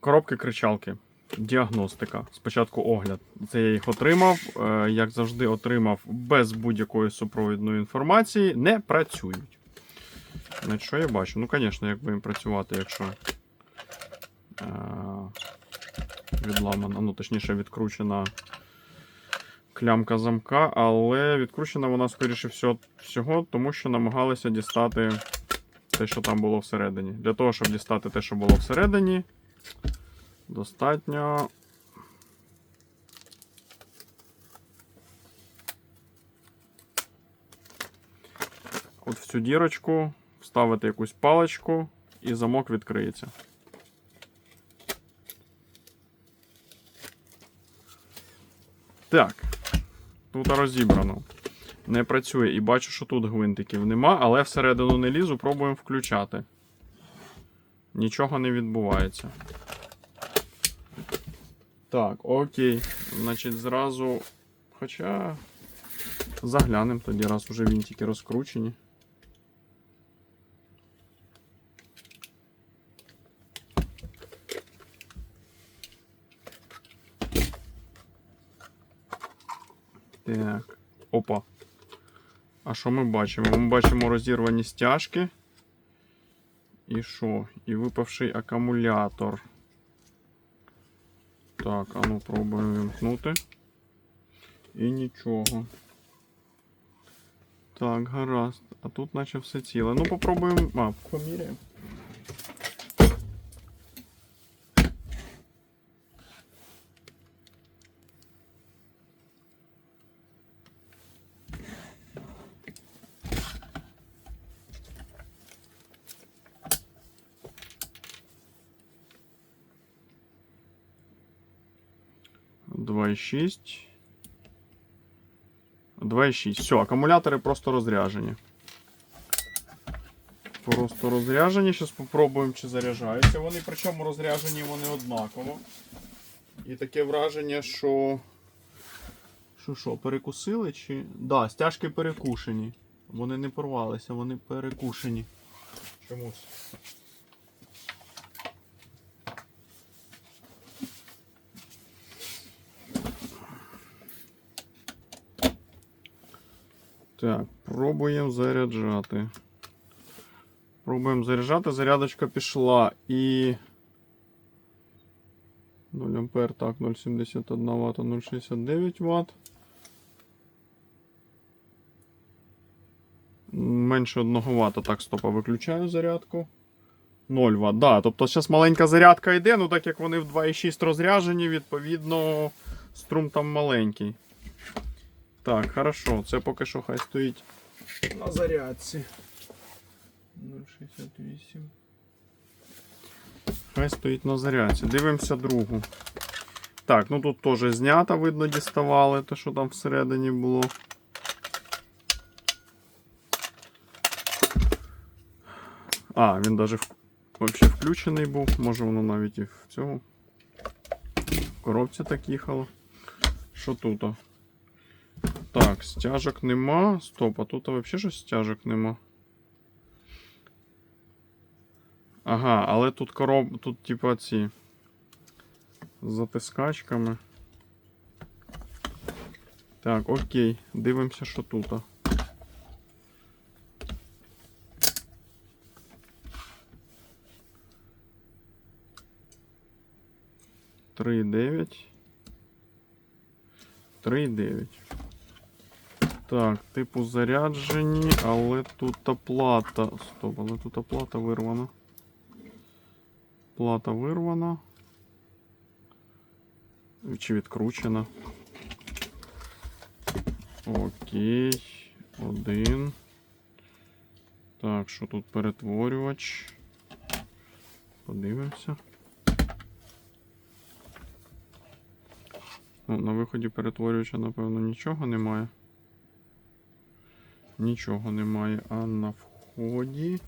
Коробки кричалки. Діагностика. Спочатку огляд. Це я їх отримав. Е, Як завжди, отримав без будь-якої супровідної інформації. Не працюють. Значить, що я бачу? Ну, звісно, як їм працювати, якщо е, відламана, ну, точніше, відкручена клямка замка, але відкручена вона, скоріше всього, тому що намагалися дістати те, що там було всередині. Для того, щоб дістати те, що було всередині, достатньо. От в цю дірочку вставити якусь паличку і замок відкриється. Так. Тут розібрано. Не працює. І бачу, що тут гвинтиків нема, але всередину не лізу, пробуємо включати. Нічого не відбувається. Так, окей. Значить, зразу. Хоча. Заглянемо тоді, раз уже вінтики розкручені. Так. Опа. А що ми бачимо? Ми бачимо розірвані стяжки. І що? І випавший акумулятор. Так, а ну пробуємо вимкнути. І нічого. Так, гаразд. А тут наче все ціле. Ну попробуємо. А, поміряємо. Два і шість. 2,6. Все, акумулятори просто розряжені. Просто розряжені. Зараз спробуємо, чи заряджаються. Вони, причому розряжені вони однаково. І таке враження, що. Що що, перекусили чи. Да, стяжки перекушені. Вони не порвалися, вони перекушені. Чомусь. Так, пробуємо заряджати. Пробуємо заряджати. Зарядочка пішла і. 0 ампер, так, 0,71 Вт, 0,69 Вт. Менше 1 Вт. Так, стопа, виключаю зарядку. 0 Вт. Да, тобто зараз маленька зарядка йде, ну так як вони в 2,6 розряджені, відповідно, струм там маленький. Так, хорошо, це поки що хай стоїть на зарядці. 0,68. Хай стоїть на зарядці. Дивимося другу. Так, ну тут теж знято, видно, діставали те, що там всередині було. А, він навіть взагалі включений був. Може воно навіть і в цьому. В коробці так їхало. Що тут? Так, стяжок нема. Стоп, а тут взагалі щось стяжок нема. Ага, але тут короб. Тут типа ці. Затискачками. Так, окей. Дивимося, що тут. Три дев'ять. Три дев'ять. Так, типу заряджені, але тут плата. Стоп, але тут плата вирвана. Плата вирвана. Чи відкручена. Окей. Один. Так, що тут перетворювач? Подивимося. Ну, на виході перетворювача, напевно, нічого немає. Нічого немає. А на вході.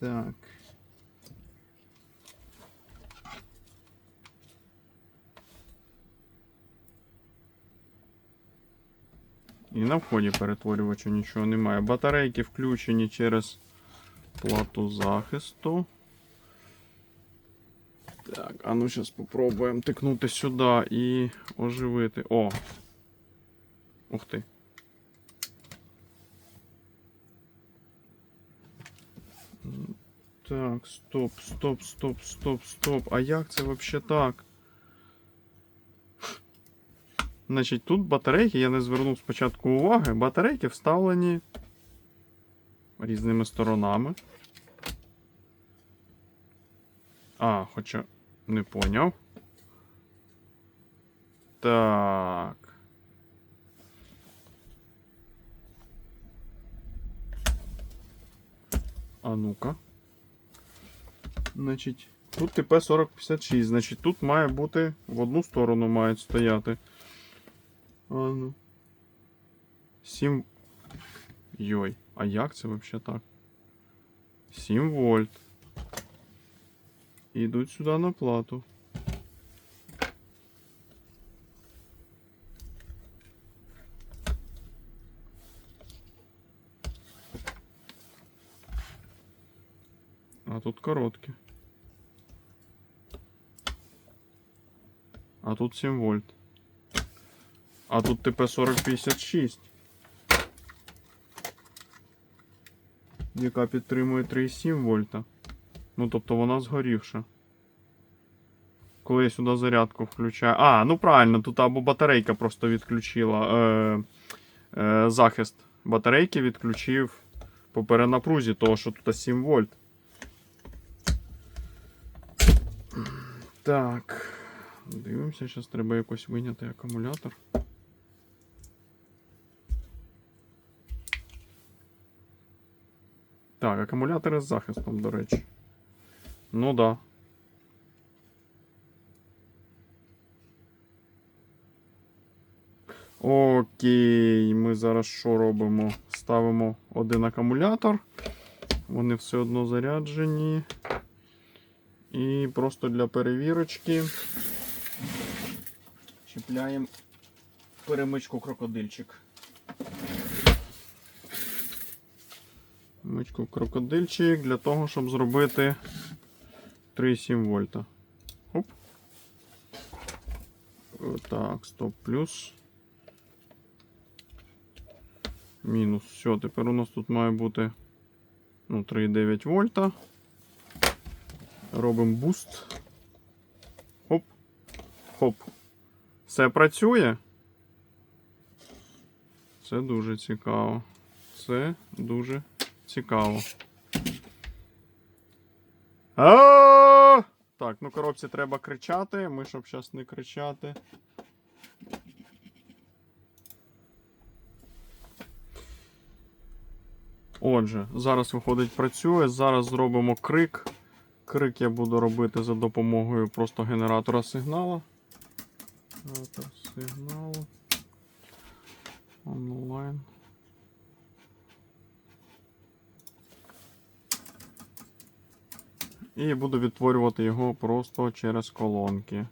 Так. І на вході перетворювача нічого немає. Батарейки включені через плату захисту. Так, а ну зараз спробуємо тикнути сюди і оживити. О! Ух ти. Так, стоп, стоп, стоп, стоп, стоп. А як це взагалі так? Значить, тут батарейки, я не звернув спочатку уваги, батарейки вставлені різними сторонами. А, хоча не поняв. Так. А ну-ка. Значить, тут ТП 4056, значить тут має бути в одну сторону мають стояти. А ну. 7. Йой, а як це взагалі так? 7 вольт. Ідуть сюди на плату. Тут короткі. А тут 7 вольт. А тут ТП 4056. Яка підтримує 3,7 вольта. Ну, тобто вона згорівша. Коли я сюди зарядку включаю. А, ну правильно, тут або батарейка просто відключила. Е, е, захист батарейки відключив по перенапрузі, того, що тут 7 вольт. Так. Дивимося, зараз треба якось виняти акумулятор. Так, акумулятори з захистом, до речі. Ну да. Окей, ми зараз що робимо? Ставимо один акумулятор. Вони все одно заряджені. І просто для перевірочки чіпляємо перемичку крокодильчик. Мичку крокодильчик для того, щоб зробити 3,7 вольта. Оп. Так, стоп, плюс. Мінус. Все, тепер у нас тут має бути ну, 3,9 вольта. Робимо буст. Хоп. Хоп. Все працює. Це дуже цікаво. Це дуже цікаво. А! Так, ну коробці треба кричати. Ми щоб зараз не кричати. Отже, зараз виходить працює. Зараз зробимо крик. Крик я буду робити за допомогою просто генератора сигналу. Генератор сигналу. Онлайн. І буду відтворювати його просто через колонки.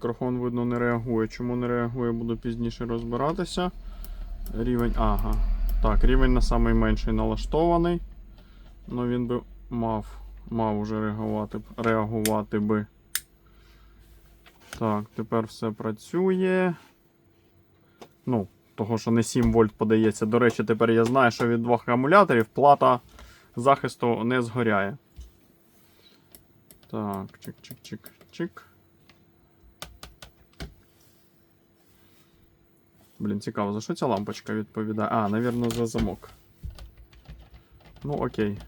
Мікрофон, видно, не реагує. Чому не реагує, буду пізніше розбиратися. Рівень. Ага. Так, рівень на самий менший налаштований. Ну він би мав мав уже реагувати, реагувати би. Так, тепер все працює. Ну, того, що не 7 вольт подається. До речі, тепер я знаю, що від двох акумуляторів плата захисту не згоряє. Так, чик-чик-чик-чик. Блін, цікаво, за що ця лампочка відповідає? А, навірно, за замок. Ну, окей.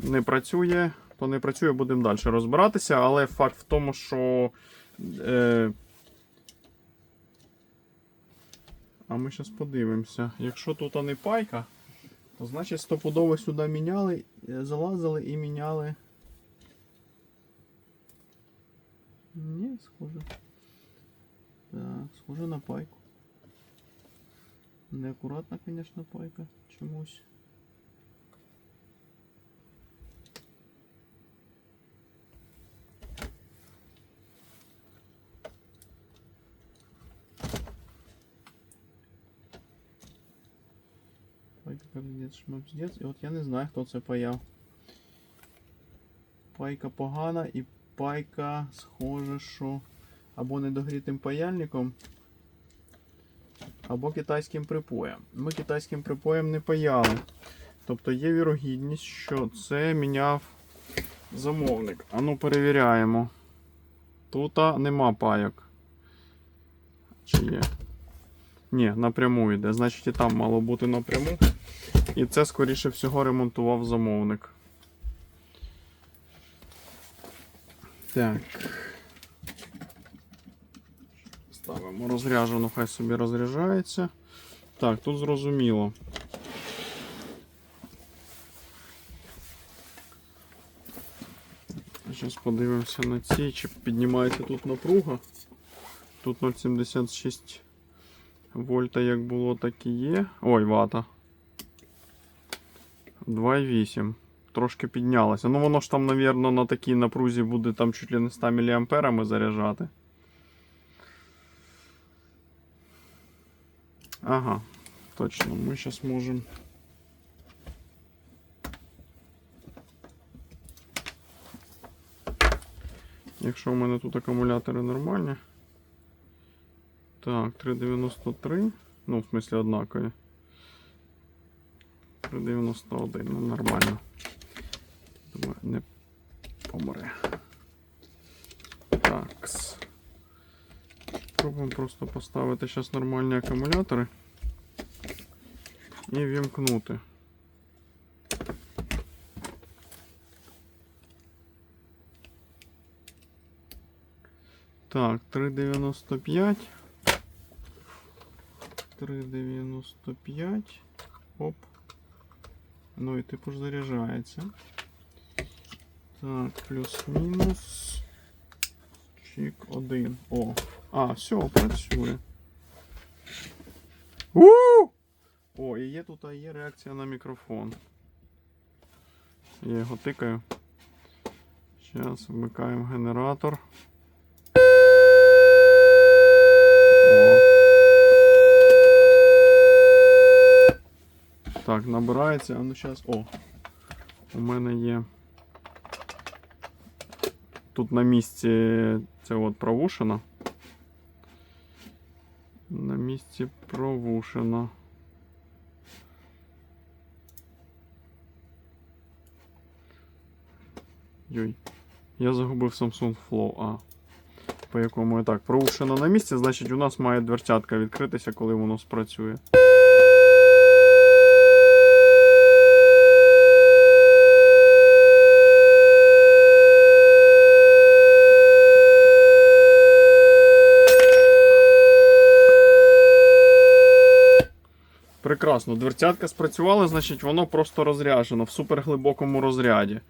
Не працює, то не працює, будемо далі розбиратися, але факт в тому, що Е... А ми зараз подивимося. Якщо тут не пайка, то значить стопудово сюди міняли, е, залазили і міняли. Ні, схоже. Так, схоже на пайку. Неаккуратна, звісно, пайка чомусь. Пайка капздець, шмапздець. І от я не знаю, хто це паяв. Пайка погана і пайка схоже, що або недогрітим паяльником, або китайським припоєм. Ми китайським припоєм не паяли. Тобто є вірогідність, що це міняв замовник. Ану перевіряємо. Тут нема пайок. Чи є? Ні, напряму йде. Значить і там мало бути напряму. І це, скоріше всього, ремонтував замовник. Так. Ставимо розряджену, хай собі розряджається. Так, тут зрозуміло. Зараз подивимося на ці, чи піднімається тут напруга. Тут 0,76 вольта як було, так і є. Ой, вата. 2,8. Трошки піднялося. Ну воно ж там, мабуть, на такій напрузі буде там чуть ли не 100 мА заряджати. Ага, точно, ми зараз можемо. Якщо в мене тут акумулятори нормальні. Так, 3,93. Ну, в смысле, однакові. 3,91, ну нормально. Думаю, не помре. Такс. Пробуємо просто поставити зараз нормальні акумулятори і вімкнути. Так, 3,95. 3,95. Оп. Ну і типу ж заряджається. Так, плюс-мінус. Чик 1. О. А, все, працює. у О, і є тут а є реакція на мікрофон. Я його тикаю. Зараз вмикаємо генератор. О. Так, набирається, а ну зараз. О! У мене є. Тут на місці це от провушено. На місці провушено. Йой. Я загубив Samsung Flow. А. По якому і так. Провушено на місці, значить у нас має дверцятка відкритися, коли воно спрацює. Прекрасно, дверцятка спрацювала, значить воно просто розряджено в суперглибокому розряді.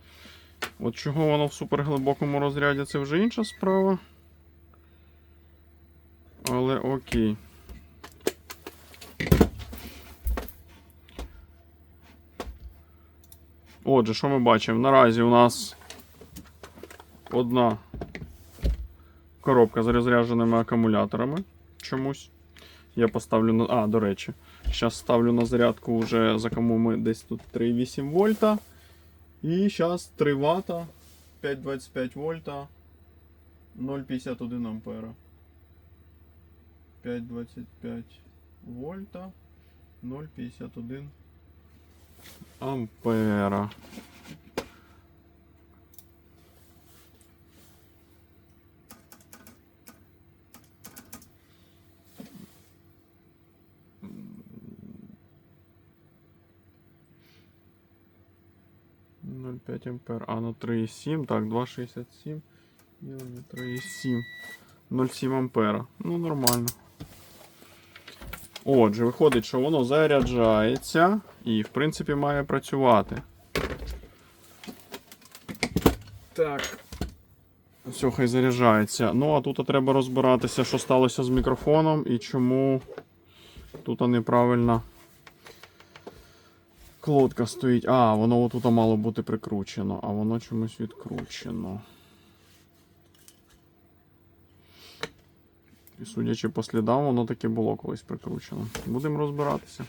От чого воно в суперглибокому розряді, це вже інша справа. Але окей. Отже, що ми бачимо? Наразі у нас одна коробка з розрядженими акумуляторами чомусь. Я поставлю на. А, до речі, зараз ставлю на зарядку вже за кому ми десь тут 3,8 вольта. І зараз 3 Вт, 5,25 вольта, 0,51 ампера. 5,25 вольта, 0,51 ампера. Ноль п'ять ампер. А, ну 3,7. Так, 2,67. 3,7. 0,7 ампера. Ну, нормально. Отже, виходить, що воно заряджається і, в принципі, має працювати. Так. Все, хай заряджається. Ну, а тут треба розбиратися, що сталося з мікрофоном і чому тут неправильна колодка стоїть. А, воно отут мало бути прикручено, а воно чомусь відкручено. І судячи по слідам, воно таки було колись прикручено. Будемо розбиратися.